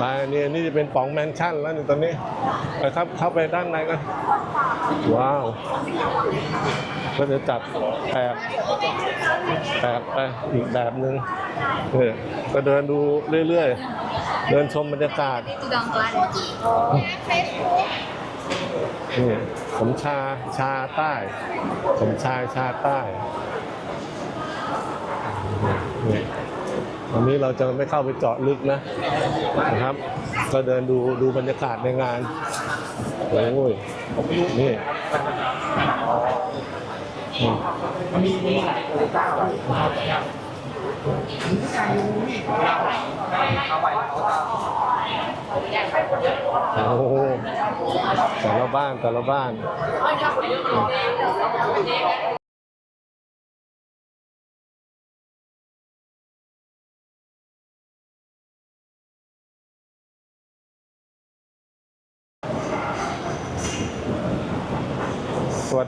ไปนี่นี่จะเป็นป๋องแมนชั่นแล้วนี่ตอนนี้ไปครับเข้าไปด้านในกันว้าว ก็จะจัดแปลกแปลกไปอีกแบบหนึ่งเออก็เดินดูเรื่อยๆ เดินชมบรรยากาศนี่สมชาชาใต้ สมชายชาใต้นี่ วันนี้เราจะไม่เข้าไปเจาะลึกนะนะครับ ก็เดินดูดูบรรยากาศในงานโอ้ยนี่มมีมีหลายเจ้าโอ้โหแต่ละบ้านแต่ละบ้าน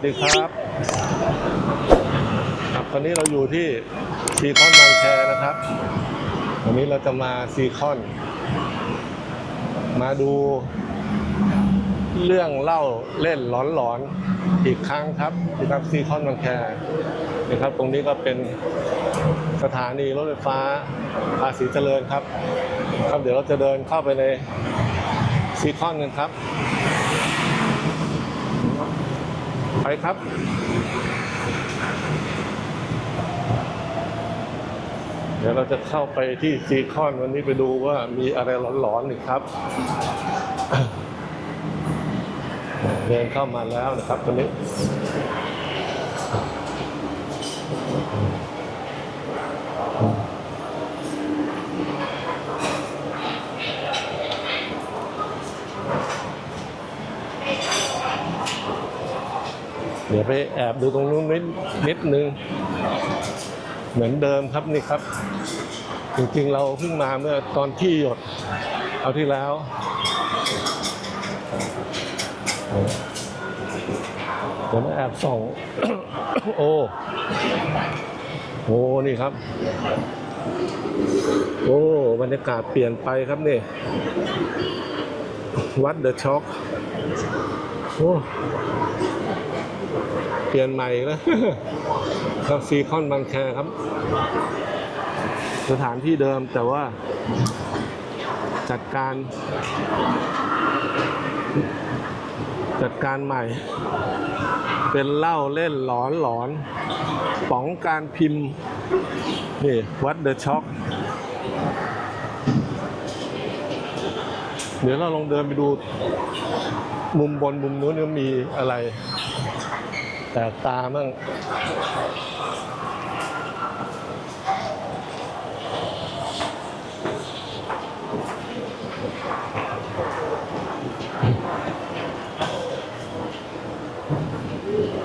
ดีครับครับตอนนี้เราอยู่ที่ซีคอนบางแคนะครับ วันนี้เราจะมาซีคอน มาดูเรื่องเล่าเล่นหลอนๆอีกครั้งครับที่ครับซีคอนบางแคนะครับ ตรงนี้ก็เป็นสถานีรถไฟฟ้าภาษีเจริญครับ ครับเดี๋ยวเราจะเดินเข้าไปในซีคอนกันครับ ไปครับ เดี๋ยวเราจะเข้าไปที่ซีคอนวันนี้ไปดูว่ามีอะไรหลอนๆอีกครับ เดินเข้ามาแล้วนะครับตอนนี้ เดี๋ยวไปแอบดูตรงนู้นนิดนิดนึง เหมือนเดิมครับนี่ครับ จริงๆเราเพิ่งมาเมื่อตอนที่หยดเอาที่แล้วเดี๋ยวมาแอบส่องโอ้โอ้นี่ครับ โอ้บรรยากาศเปลี่ยนไปครับนี่ วัดเดอะช็อคโอ้ เปลี่ยนใหม่แล้ว ครับซีคอนบางแคครับ สถานที่เดิมแต่ว่า จัดการ จัดการใหม่ เป็นเหล้าเล่นหลอนหลอนป๋องการพิมพ์ นี่ วัดเดอะช็อคเดี๋ยวเราลองเดินไปดู มุมบนมุมนู้นมีอะไร แตกตามั่ง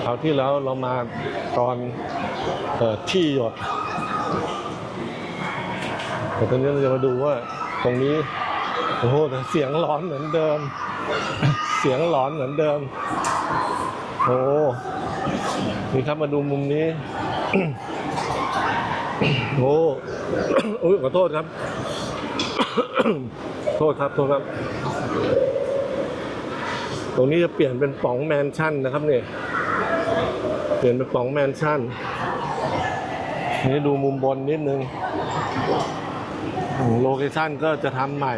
คราวที่แล้วเรามาตอนเออที่หยด แต่ตอนนี้เราจะมาดูว่าตรงนี้โอ้โหเสียงร้อนเหมือนเดิม เสียงหลอนเหมือนเดิม โอ้ นี่ครับมาดูมุมนี้ โอ้โอ้ยขอโทษครับ โทษครับ โทษครับ ตรงนี้จะเปลี่ยนเป็นป๋องแมนชั่นนะครับเนี่ย เปลี่ยนเป็นป๋องแมนชั่น นี่ดูมุมบนนิดนึง โลเคชั่นก็จะทำใหม่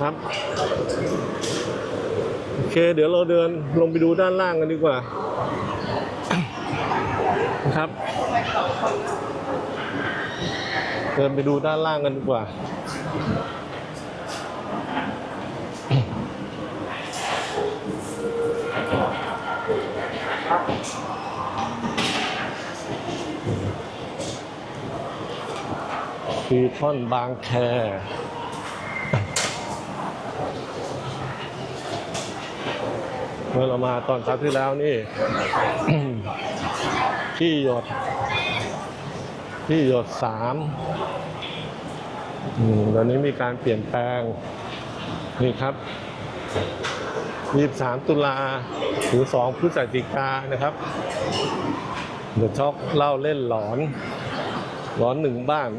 ครับโอเค เดี๋ยวเราเดินลงไปดูด้านล่างกันดีกว่า นะครับ เดินไปดูด้านล่างกันดีกว่าฟีคอนบางแคเมื่อเรามาตอนครั้งที่แล้วนี่ ที่หยด ที่หยดสามอืมตอนนี้มีการเปลี่ยนแปลง นี่ครับ 23 ตุลาถึง 2 พฤศจิกานะครับ เดอะช็อกเล่าเล่นหลอน หลอนหนึ่งบ้าน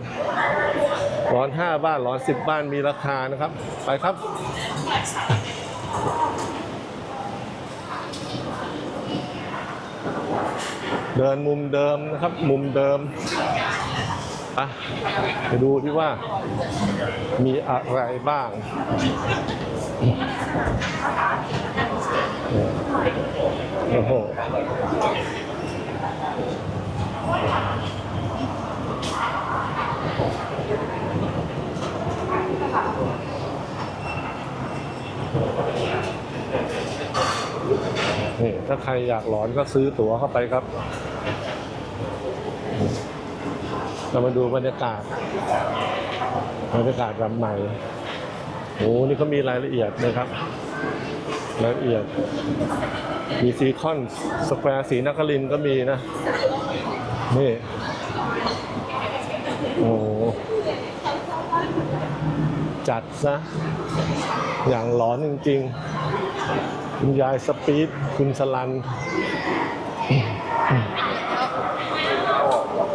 ร้อนห้าบ้านร้อนสิบบ้านมีราคานะครับ ไปครับ เดินมุมเดิมนะครับ มุมเดิมไปไปดูที่ว่ามีอะไรบ้าง โอ้โห นี่ถ้าใครอยากหลอนก็ซื้อตั๋วเข้าไปครับ เรามาดูบรรยากาศบรรยากาศแบบใหม่โอ้นี่เขามีรายละเอียดนะครับ รายละเอียด มีซีคอนสแควร์สีนครินก็มีนะ นี่ โอ้โหจัดซะ อย่างหลอนจริง ๆ คุณยายสปีด คุณสลัน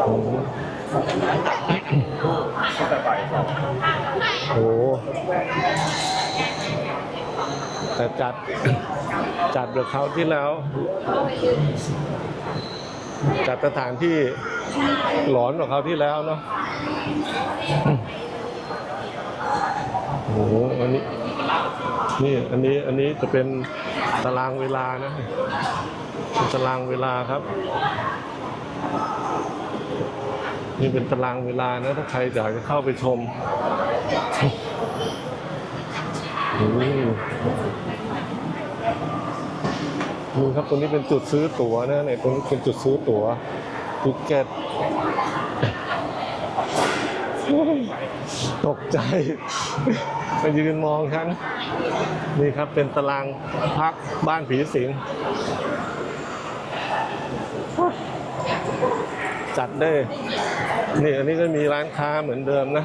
โอ้โอ้โหแต่จัด จัดเดือเขาที่แล้ว จัดสถานที่หลอนกว่าเขาที่แล้วเนาะโอ้โหอันนี้ นี่อันนี้อันนี้จะเป็นตารางเวลานะเป็นตารางเวลาครับ นี่เป็นตารางเวลานะ ถ้าใครอยากจะเข้าไปชมอืมนี่ครับตรงนี้เป็นจุดซื้อตั๋วนะเนี่ยตรงนี้เป็นจุดซื้อตั๋วติเก็ต ตกใจไปยืนมองฉัน นี่ครับเป็นตารางพักบ้านผีสิง จัดได้ นี่อันนี้ก็มีร้านค้าเหมือนเดิมนะ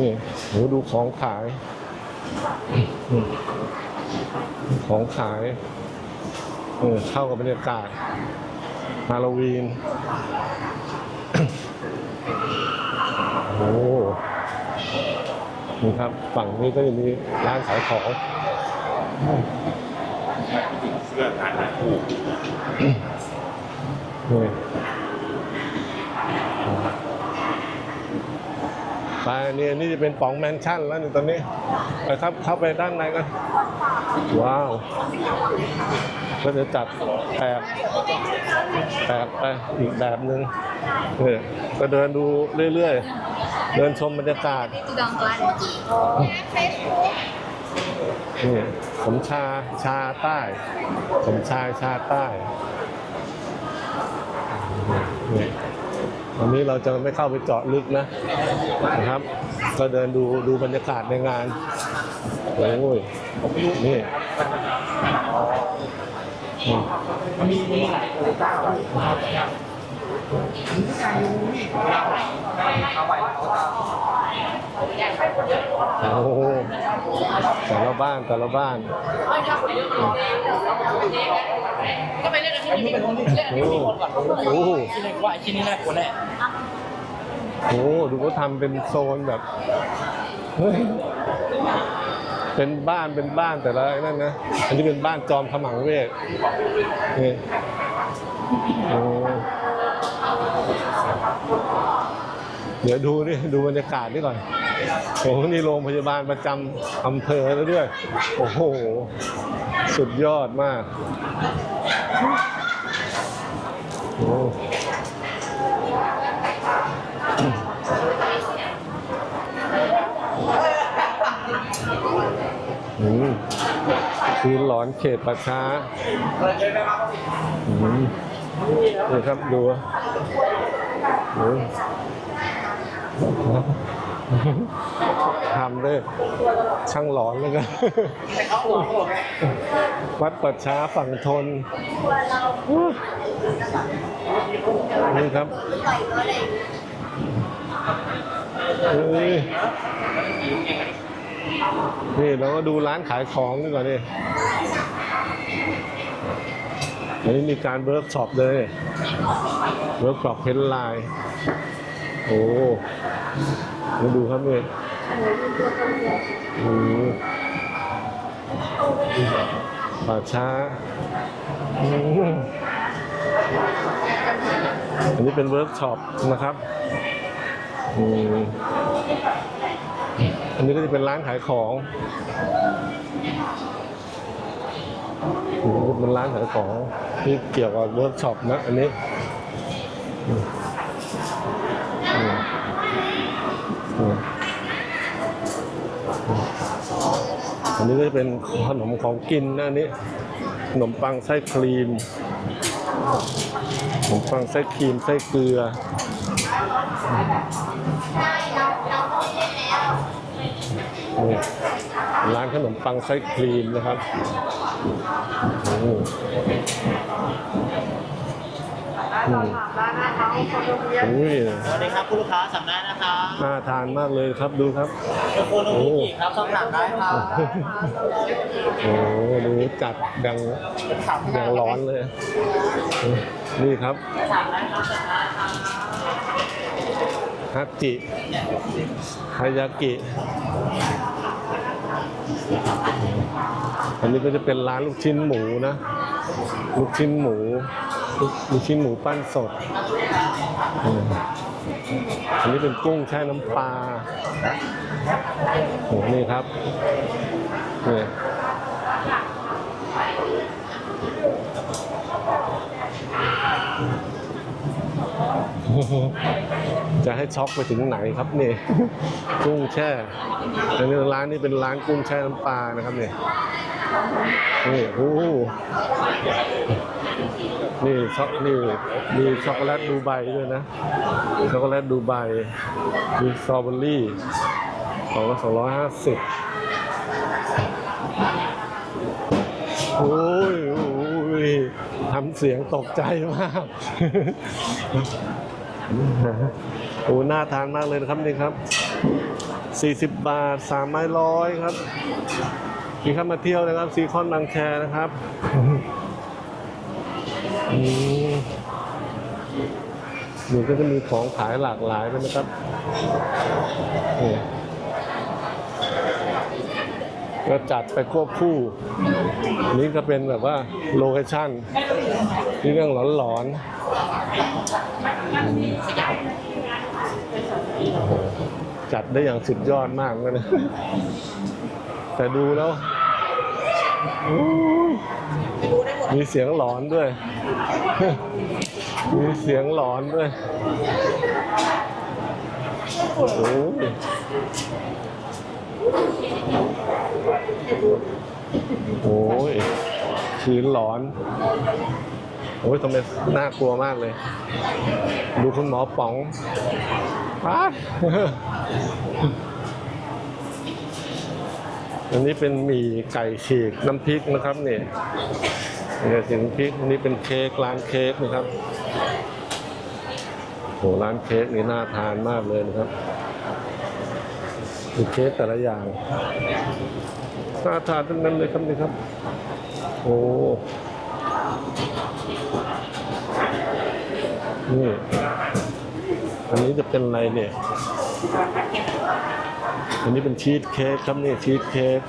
นี่โหดูของขาย ของขายเออเข้ากับบรรยากาศฮาโลวีน โอ้นี่ครับ ฝั่งนี้ก็จะมีร้านขายของเสื้อขายหาคู่นี่ไปนี่นี่จะเป็นป๋องแมนชั่นแล้วนี่ตอนนี้ไปครับเข้าไปด้านในกัน ว้าว ก็จะจัดแปลกแปลกไปอีกแบบหนึ่งเออก็เดินดูเรื่อยๆ เดินชมบรรยากาศ Itu dong kelar. นี่สมชาชาใต้ สมชายชาใต้นี่วันนี้เราจะไม่เข้าไปเจาะลึกนะนะครับ ก็เดินดูดูบรรยากาศในงานโอ้ยนี่มีมีหลายโอเก้าครับครับ โอ้โหแต่ละบ้านแต่ละบ้านก็ไปเล่นกันที่นี่เล่นกันที่นี่หมดก่อนโหที่เรียกว่าไอ้ที่นี่น่ากลัวแน่โอ้โหดูเขาทำเป็นโซนแบบเฮ้ยเป็นบ้านเป็นบ้านแต่ละนั่นนะอันนี้เป็นบ้านจอมขมังเวทนี่โอ้ เดี๋ยวดูนี่ดูบรรยากาศนี่ก่อนโอ้โหนี่โรงพยาบาลประจำอำเภอแล้วด้วย โอ้โห สุดยอดมากโอ้อืมคือหลอนเขตประชาอืมนี่ครับดูดู ทำด้วยช่างหลอนแล้วกันวัดปัดช้าฝั่งทน นี่ครับนี่เราก็ดูร้านขายของดีกว่านี่อันนี้มีการเวิร์กช็อปเลย เวิร์กช็อปเพ้นท์ลาย โอ้มาดูครับเนี่ยโอ้โหป่าช้าอืมอันนี้เป็นเวิร์กช็อปนะครับอืมอันนี้ก็จะเป็นร้านขายของอเป็นร้านขายของที่เกี่ยวกับเวิร์กช็อปนะอันนี้อืมอืม อันนี้ก็จะเป็นขนมของกินนะนนี้ขนมปังไส้ครีมขนมปังไส้ครีมไส้เกลือนี่ร้านขนมปังไส้ครีมนะครับ โอ้โหอืมอุ้ยสวัสดีครับคุณลูกค้าสั่งได้นะครับน่าทานมากเลยครับดูครับโยโกโนบุกิครับต้องสั่งได้ครับโอ้โหดูจัดดังดังร้อนเลย นี่ครับสั่งได้ครับสั่งได้ครับฮัตจิฮายากิ อันนี้ก็จะเป็นร้านลูกชิ้นหมูนะ ลูกชิ้นหมู ลูกลูกชิ้นหมูปั้นสด อันนี้เป็นกุ้งแช่น้ำปลาโอ้โหนี่ครับนี่จะให้ช็อกไปถึงไหนครับนี่กุ้งแช่อันนี้ร้านนี้เป็นร้านกุ้งแช่น้ำปลานะครับเนี่ย นี่โอ้โหนี่ช็อกนี่มีช็อกโกแลตดูไบด้วยนะ ช็อกโกแลตดูไบมีสตรอเบอรี่สองละสองร้อยห้าสิบโอ้ยทำเสียงตกใจมาก โอ้หน่าทานมากเลยนะครับนี่ครับ 40 บาท 3 ไม้ร้อยครับ มีเข้ามาเที่ยวนะครับซีคอนบางแคนะครับอืมนี่ก็จะมีของขายหลากหลายเลยนะครับก็จัดไปควบคู่อันนี้ก็เป็นแบบว่าโลเคชั่นที่เรื่องหลอนๆจัดได้อย่างสุดยอดมากเลยนะแต่ดูแล้ว มีเสียงหลอนด้วย มีเสียงหลอนด้วยโอ้โหโอ้ยคืนหลอน โอ้ยทำไมน่ากลัวมากเลย ดูคุณหมอป๋องอ้าย อันนี้เป็นหมี่ไก่ฉีกน้ำพริกนะครับเนี่ยเนี่ยสิน้ำพริกอันนี้เป็นเค้กร้านเค้กนะครับโหร้านเค้กนี่น่าทานมากเลยนะครับดูเค้กแต่ละอย่างน่าทานทั้งนั้นเลยครับนี่ครับ โอ้นี่ อันนี้จะเป็นอะไรเนี่ย อันนี้เป็นชีสเค้กครับนี่ชีสเค้ก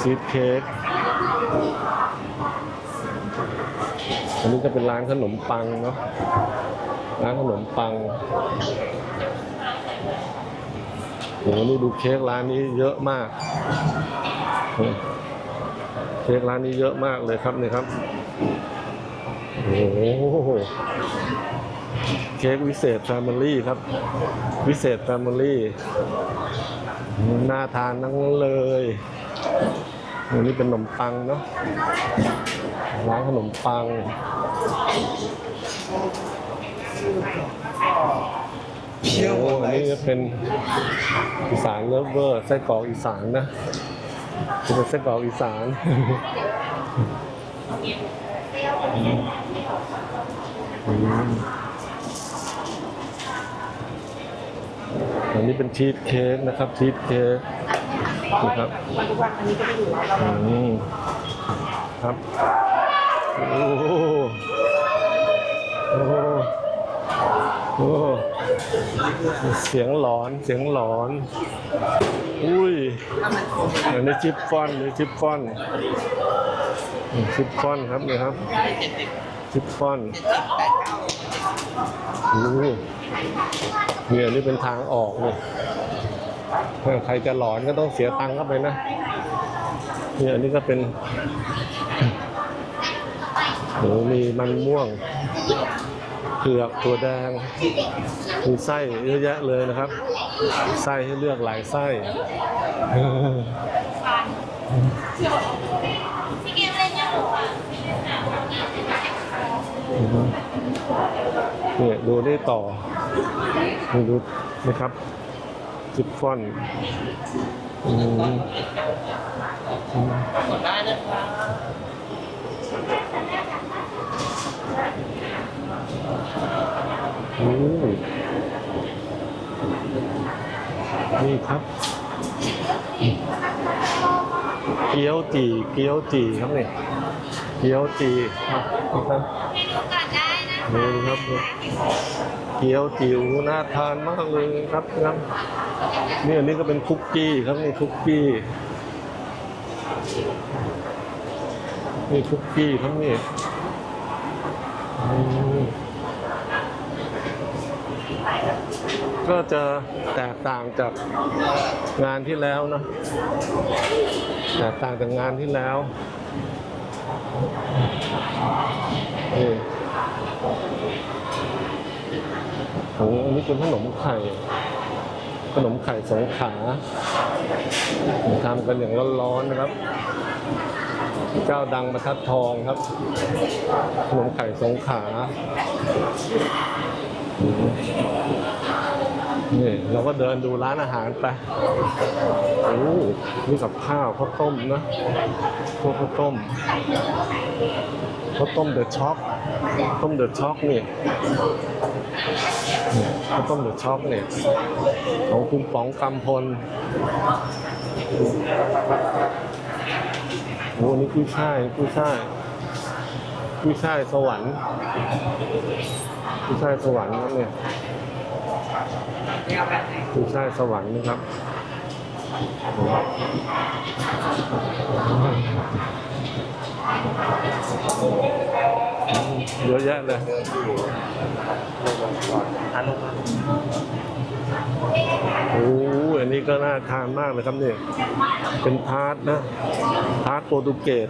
ชีสเค้กอันนี้จะเป็นร้านขนมปังเนาะร้านขนมปังโหนี่ดูเค้กร้านนี้เยอะมาก เค้กร้านนี้เยอะมากเลยครับนี่ครับ โอ้โห เค้กวิเศษแฟมิลี่ครับ วิเศษแฟมิลี่น่าทานทั้งเลยอันนี้เป็นขนมปังเนาะร้านขนมปังโอ้อันนี้จะเป็นอีสานเลิฟเวอร์ไส้กรอกอีสานนะจะเป็นไส้กรอกอีสานอืม นนี้เป็นชีสเค้กนะครับชีสเค้กนะครับอืมครับโอ้โหโอ้โหอ้เสียงหลอนเสียงหลอน อุ้ยอันนี้ชิปฟอนนี่ชิปฟอนนี่ชิปฟอนครับนี่ครับชิปฟอนโอ้ เนี่ยนี่เป็นทางออกเลยถ้าใครจะหลอนก็ต้องเสียตังค์เข้าไปนะเนี่ยนนี้ก็เป็นโหมีมันม่วงเผือกถั่วแดง มีไส้เยอะแยะเลยนะครับ ไส้ให้เลือกหลายไส้ เออ พี่เกมเล่นยังหรออะ เนี่ยดูได้ต่อดูนะครับจิฟฟอนอืมกดได้นะครับอืมนี่ครับ เกี๊ยวจีเกี๊ยวจีครับเนี่ยเกี๊ยวจีครับ นี่ครับ เกี๊ยวจิ๋วน่าทานมากเลยครับครับนี่อันนี้ก็เป็นคุกกี้ครับนี่คุกกี้นี่คุกกี้ครับนี่ก็จะแตกต่างจากงานที่แล้วนะแตกต่างจากงานที่แล้วนี่ นนี้เป็นขนมไข่ ขนมไข่สองขาทำกันอย่างร้อนๆนะครับ เจ้าดังประทัดทองครับ ขนมไข่สองขานี่เราก็เดินดูร้านอาหารไปโอ้นี่กับข้าวข้าวต้มนะพวกข้าวต้มข้าวต้มเดอะช็อกต้มเดอะช็อกนี่ ข้าวต้มเดือช็อกเนี่ยของคุณป๋องกำพลโอ้นี่กุ้ยช่ายกุ้ยช่ายกุ้ยช่ายสวรรค์กุ้ยช่ายสวรรค์ครับเนี่ยกุ้ยช่ายสวรรค์นะครับ เยอะแยะเลยโอ้อันนี้ก็น่าทานมากเลยครับเนี่ยเป็นทาร์ตนะ ทาร์ตโปรตุเกส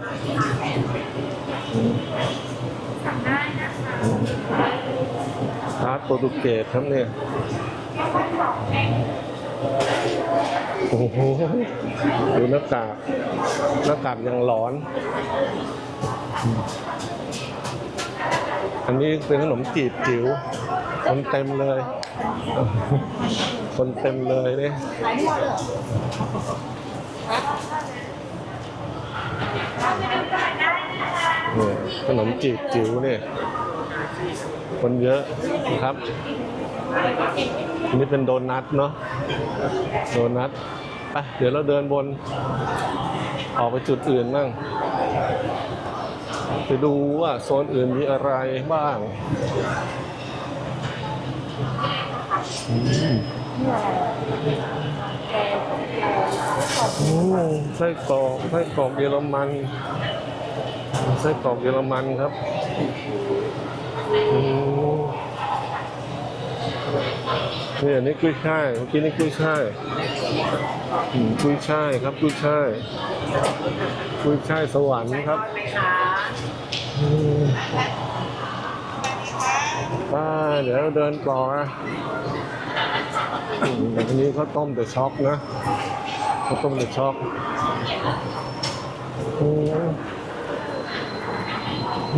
ทาร์ตโปรตุเกสครับเนี่ยโอ้โหดูหน้ากากหน้ากากยังหลอน อันนี้เป็นขนมจีบจิ๋วคนเต็มเลย คนเต็มเลยเนี่ยหลยขนมจีบจิ๋วเนี่ยคนเยอะนะครับอันนี้เป็นโดนัทเนาะโดนัทไปเดี๋ยวเราเดินบน ออกไปจุดอื่นบ้าง ไปดูว่าโซนอื่นมีอะไรบ้างอืมอืมไส้กรอกไส้กรอกเยอรมันไส้กรอกเยอรมันครับนี่อันนี้กุ้ยช่ายเมื่อกี้นี่กุ้ยช่ายกุ้ยช่ายครับกุ้ยช่ายกุ้ยช่ายสวรรค์ครับ มไป้าเดี๋ยวเดินต่อนะอันนี้เขาต้มเดอะช็อกนะเขาต้มเดอะช็อก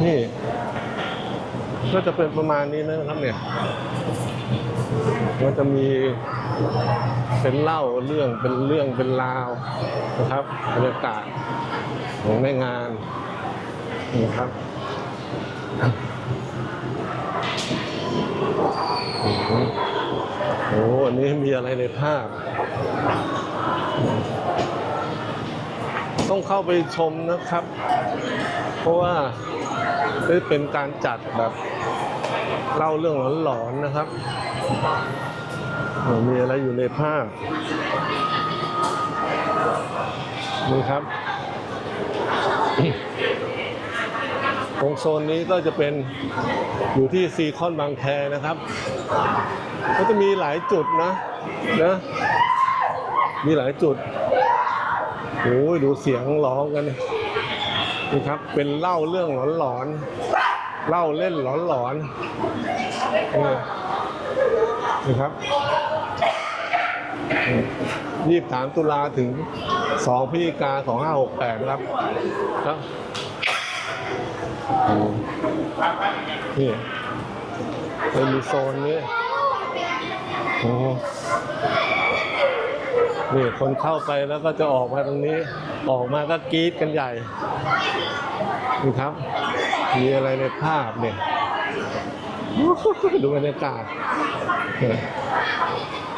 นี่ก็จะเป็นประมาณนี้นะครับเนี่ย มันจะมีเป็นเล่าเรื่องเป็นเรื่องเป็นราวนะครับบรรยากาศของในงานนี่ครับ โอ้โหอันนี้มีอะไรในภาพ ต้องเข้าไปชมนะครับ เพราะว่าได้เป็นการจัดแบบเล่าเรื่องหลอนๆนะครับ มีอะไรอยู่ในภาพนี่ครับ รงโซนนี้ก็จะเป็นอยู่ที่ซีคอนบางแคนะครับ ก็จะมีหลายจุดนะนะ มีหลายจุดโอ้ยดูเสียงร้องกันนี่ครับ เป็นเล่าเรื่องหลอนๆเล่าเล่นหลอนๆนี่นี่ครับยี่สามตุลาถึงสองพฤศจิกาสองห้าหกแปดครับ นี่เป็นมีโซนนี้โอ้นี่คนเข้าไปแล้วก็จะออกมาตรงนี้ ออกมาก็กรี๊ดกันใหญ่ นี่ครับ มีอะไรในภาพเนี่ยดูบรรยากาศ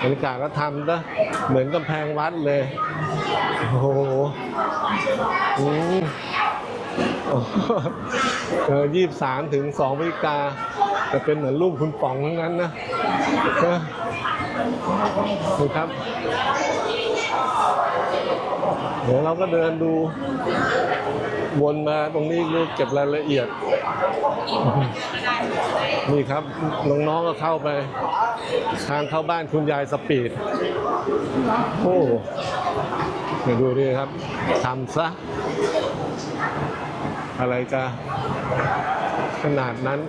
บรรยากาศก็ทำนะเหมือนกำแพงวัดเลย โอ้โหอืมโอ้โห เออยี่สามถึงสองพฤศจิกาจะเป็นเหมือนรูปคุณป๋องทั้งนั้นนะนี่ครับ เดี๋ยวเราก็เดินดู วนมาตรงนี้ดูเก็บรายละเอียด นี่ครับ น้องๆก็เข้าไป ทางเข้าบ้านคุณยายสปีด โอ้เดี๋ยวดูดิครับทำซะ อะไรจะขนาดนั้น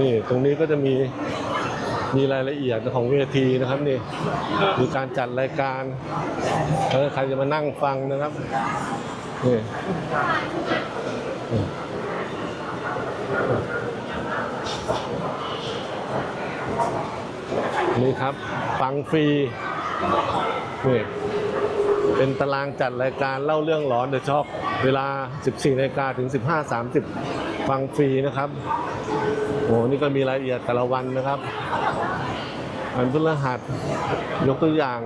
นี่ตรงนี้ก็จะมีมีรายละเอียดของเวทีนะครับนี่มีการจัดรายการเออใครจะมานั่งฟังนะครับนี่นี่ครับ ฟังฟรีนี่ เป็นตารางจัดรายการเล่าเรื่องหลอนเดอะช็อกเวลา 14นาฬิกาถึง 15.30 ฟังฟรีนะครับ โอ้นี่ก็มีรายละเอียดแต่ละวันนะครับวันพฤหัสยกตัวอย่าง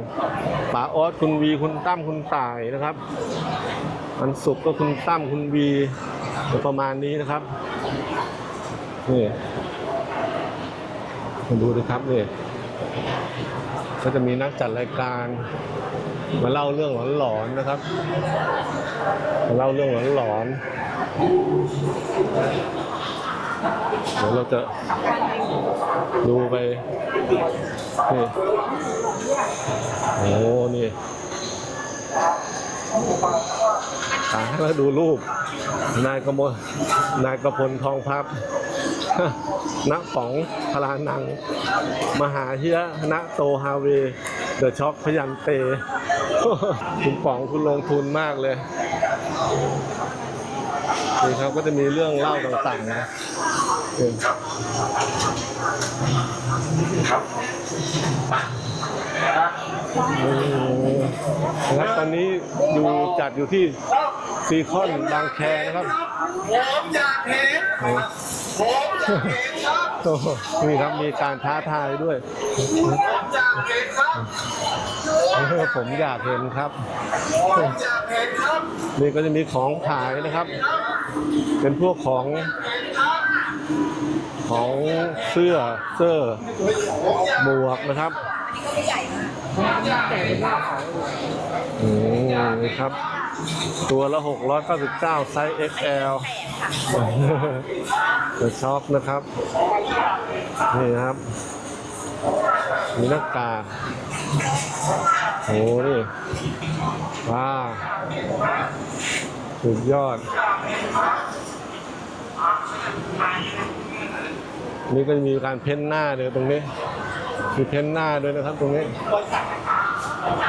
ป๋าออสคุณวีคุณตั้มคุณต่ายนะครับวันศุกร์ก็คุณตั้มคุณวีประมาณนี้นะครับนี่มาดูนะครับนี่ก็จะมีนักจัดรายการ มาเล่าเรื่องหลอนๆนะครับ มาเล่าเรื่องหลอนๆเดี๋ยวเราจะดูไปนี่โอ้นี่อ่าให้เราดูรูป นายกมลนายกพลทองพับณป๋องพลานัง มหาเฮียณโตฮาเว เดอะช็อกพยันเต คุณป๋องคุณลงทุนมากเลยนี่ครับก็จะมีเรื่องเล่าต่างๆนะนี่โอ้โหนะครับตอนนี้อยู่จัดอยู่ที่ซีคอนบางแคนะครับผมอยากเห็นผมอยากเห็นครับโอ้โหนี่ครับมีการท้าทายด้วยผมอยากเห็นครับ ออผมอยากเห็นครับผมอยากเห็นครับ นี่ก็จะมีของขายนะครับ เป็นพวกของของเสื้อเสื้อหมวกนะครับอืมนี่ครับ ตัวละ 699 ไซส์ XL จะช็อปนะครับ นี่ครับ มีหน้ากาก โอ้นี่ว้าสุดยอด นี่ก็จะมีการเพ้นหน้าเลยตรงนี้ มีเพ้นหน้าด้วยนะครับตรงนี้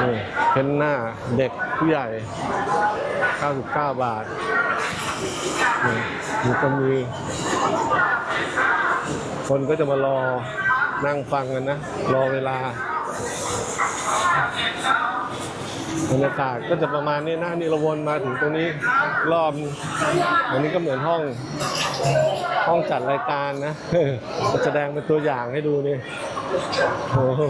นี่เพ้นหน้าเด็กผู้ใหญ่ 99 บาทนี่ก็มีคนก็จะมารอนั่งฟังกันนะ รอเวลา บรรยากาศก็จะประมาณนี้นะนี่เราวนมาถึงตรงนี้รอบอันนี้ก็เหมือนห้องห้องจัดรายการนะจะแสดงเป็นตัวอย่างให้ดูนี่โอ้โห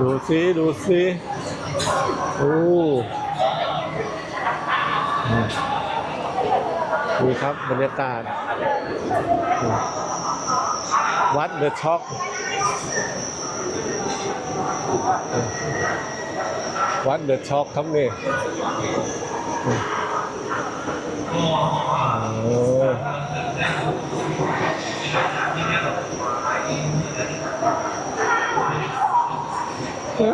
ดูซิดูซิโอ้นี่ครับบรรยากาศวัดเดอะช็อก วัดเดอะช็อกครับนี่โอ้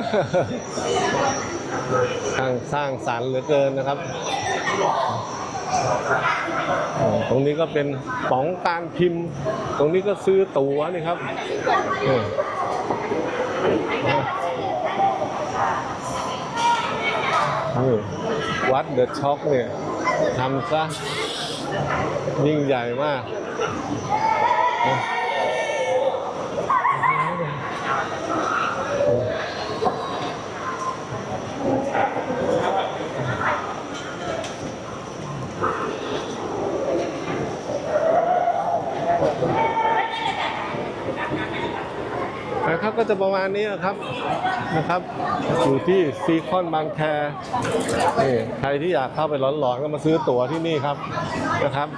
สร้างสร้างสรรเหลือเกินนะครับ ตรงนี้ก็เป็นป๋องการพิมพ์ ตรงนี้ก็ซื้อตั๋วนี่ครับ นี่วัดเดอะช็อกเนี่ยทำซะยิ่งใหญ่มาก นะครับก็จะประมาณนี้นะครับนะครับ อยู่ที่ซีคอนบางแคนี่ใครที่อยากเข้าไปหลอนๆก็มาซื้อตั๋วที่นี่ครับนะครับ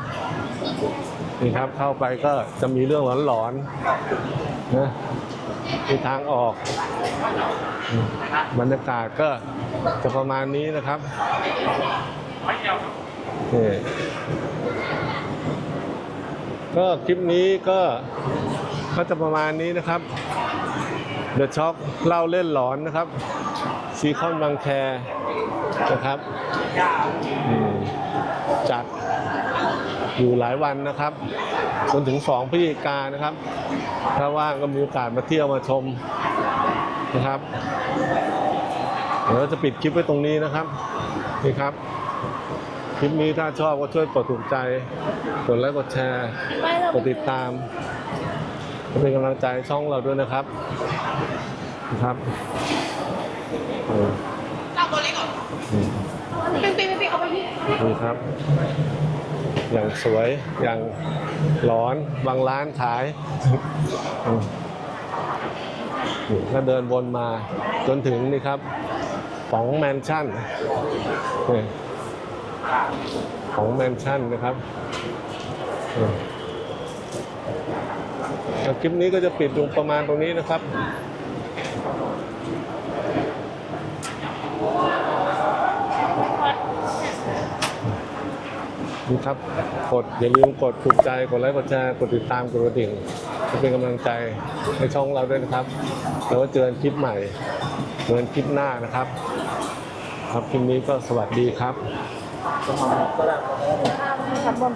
นี่ครับเข้าไปก็จะมีเรื่องหลอนๆนะมีทางออก บรรยากาศก็จะประมาณนี้นะครับนี่ก็คลิปนี้ก็ก็จะประมาณนี้นะครับ เดอะช็อคเล่าเล่นหลอนนะครับซีคอนบางแคนะครับจัดอยู่หลายวันนะครับจนถึง2พฤศจิกานนะครับ ถ้าว่างก็มีโอกาสมาเที่ยวมาชมนะครับ เดี๋ยวเราจะปิดคลิปไว้ตรงนี้นะครับนี่ครับ คลิปนี้ถ้าชอบก็ช่วยกดถูกใจ กดไลค์กดแชร์ กดติดตาม เป็นกำลังใจให้ช่องเราด้วยนะครับนะครับเออเอาตัวเล็กก่อนอืมปิ๊งปิ๊งปิ๊งเอาไปที่นี่ครับ อย่างสวยอย่างร้อนบางร้านขายอืมนี่ก็เดินวนมาจนถึงนี่ครับของแมนชั่นนี่ของแมนชั่นนะครับนี่แล้ว คลิปนี้ก็จะปิดลงประมาณตรงนี้นะครับนี่ครับกดอย่าลืมกดถูกใจกดไลค์กดแชร์กดติดตามกดกระดิ่งเพื่อเป็นกำลังใจในช่องเราด้วยนะครับแล้วเจอกันคลิปใหม่เจอกันคลิปหน้านะครับ ครับคลิปนี้ก็สวัสดีครับครับ